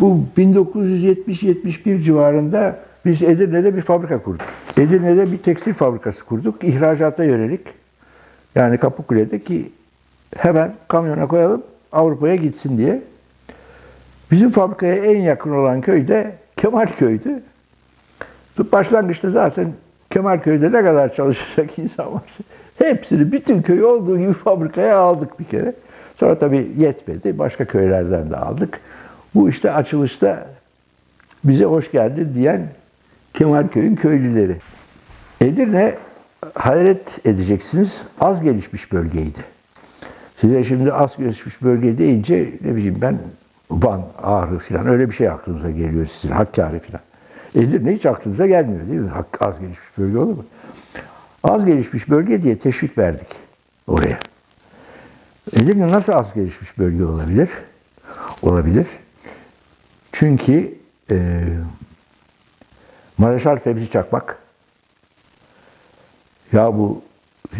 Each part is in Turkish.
Bu 1970-71 civarında biz Edirne'de bir fabrika kurduk. Edirne'de bir tekstil fabrikası kurduk. İhracata yönelik. Yani Kapıkule'de ki hemen kamyona koyalım Avrupa'ya gitsin diye. Bizim fabrikaya en yakın olan köy de Kemalköy'dü. Başlangıçta zaten Kemalköy'de ne kadar çalışacak insan varsa hepsini bütün köyü olduğu gibi fabrikaya aldık bir kere. Sonra tabii yetmedi. Başka köylerden de aldık. Bu işte açılışta bize hoş geldin diyen Kemalköy'ün köylüleri. Edirne hayret edeceksiniz az gelişmiş bölgeydi. Size şimdi az gelişmiş bölge deyince ne bileyim ben Van, Ağrı falan öyle bir şey aklınıza geliyor sizin Hakkari falan. Edirne hiç aklınıza gelmiyor değil mi? Hak- Az gelişmiş bölge olur mu? Az gelişmiş bölge diye teşvik verdik oraya. Edirne nasıl az gelişmiş bölge olabilir? Olabilir. Çünkü e, Mareşal Fevzi Çakmak ya bu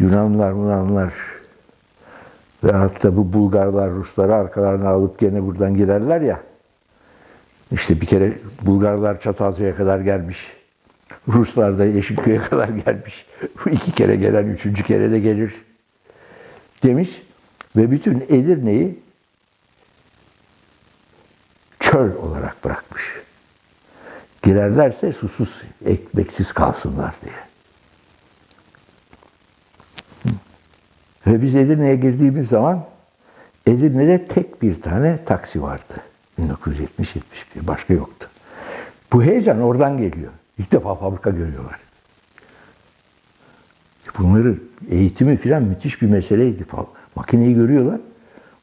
Yunanlılar, Yunanlılar ve hatta bu Bulgarlar, Rusları arkalarına alıp gene buradan girerler ya. İşte bir kere Bulgarlar Çatalca'ya kadar gelmiş. Ruslar da Yeşilköy'e kadar gelmiş. Bu iki kere gelen üçüncü kere de gelir demiş. Ve bütün Edirne'yi çöl olarak bırakmış. Girerlerse susuz, ekmeksiz kalsınlar diye. Ve biz Edirne'ye girdiğimiz zaman Edirne'de tek bir tane taksi vardı. 1970-71. Başka yoktu. Bu heyecan oradan geliyor. İlk defa fabrika görüyorlar. Bunları eğitimi filan müthiş bir meseleydi. Fa- Makineyi görüyorlar.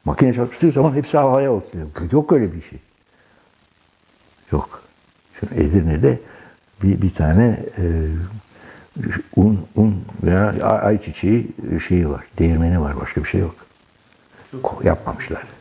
Makine çalıştığı zaman hepsi havaya otluyor. Yok öyle bir şey. Yok. Şu Edirne'de bir, bir tane e, un, un veya ay- ayçiçeği şeyi var. Değirmeni var. Başka bir şey yok. Yapmamışlar.